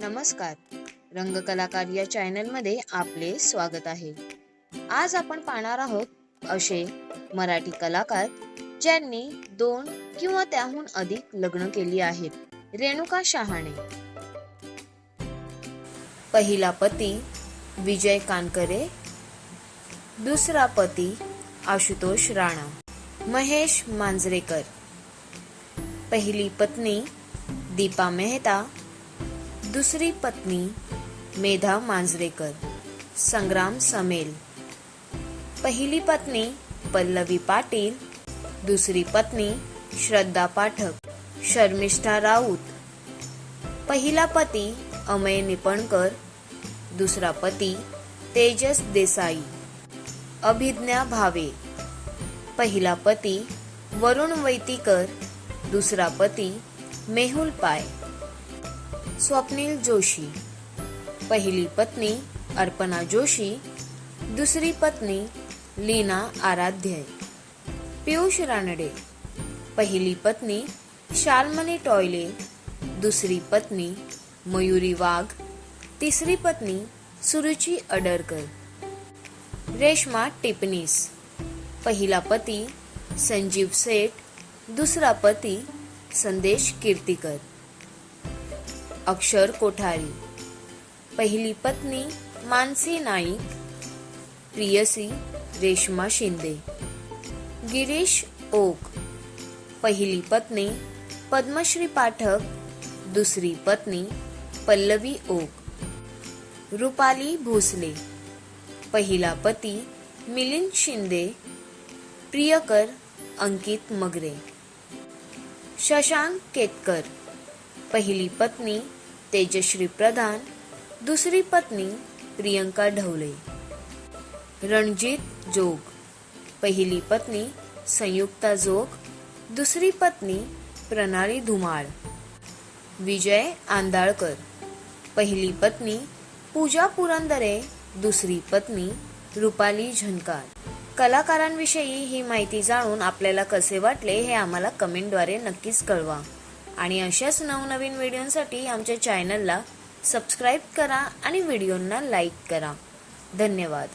नमस्कार. रंगकलाकार या चॅनलमध्ये आपले स्वागत आहे. आज आपण पाहणार आहोत असे मराठी कलाकार ज्यांनी दोन किंवा त्याहून अधिक लग्न केली आहेत. रेणुका शहाणे. पहिला पती विजय कानकरे दुसरा पती आशुतोष राणा महेश मांजरेकर. पहिली पत्नी दीपा मेहता दुसरी पत्नी मेधा मांजरेकर. संग्राम समेल. पहिली पत्नी पल्लवी पाटील दुसरी पत्नी श्रद्धा पाठक शर्मिष्ठा राऊत. पहिला पती अमय निपणकर दुसरा पती तेजस देसाई. अभिज्ञा भावे. पहिला पती वरुण वैतीकर दुसरा पती मेहुल पाय. स्वप्नील जोशी. पहिली पत्नी अर्पणा जोशी दुसरी पत्नी लीना आराध्य. पियुष रानडे. पहिली पत्नी शालमनी टॉयले दुसरी पत्नी मयुरी वाघ तिसरी पत्नी सुरुची अडरकर. रेश्मा टिपणीस पहिला पती संजीव सेठ दुसरा पती संदेश कीर्तिकर. अक्षर कोठारी. पहिली पत्नी मानसी नाईक प्रियसी रेश्मा शिंदे. गिरीश ओक. पहिली पत्नी पद्मश्री पाठक दुसरी पत्नी पल्लवी ओक. रुपाली भोसले. पहिला पती मिलिंद शिंदे प्रियकर अंकित मगरे. शशांक केतकर. पहिली पत्नी तेजश्री प्रधान दुसरी पत्नी प्रियंका ढवले. रणजित जोग. पहिली पत्नी संयुक्ता जोग दुसरी पत्नी प्रणाली धुमाळ. विजय आंदाळकर. पहिली पत्नी पूजा पुरंदरे दुसरी पत्नी रुपाली झनकार. कलाकारांविषयी ही माहिती जाणून आपल्याला कसे वाटले हे आम्हाला कमेंटद्वारे नक्कीच कळवा. आणि अशाच नवनवीन व्हिडिओसाठी आमच्या चॅनलला सबस्क्राईब करा आणि व्हिडिओंना लाईक करा. धन्यवाद.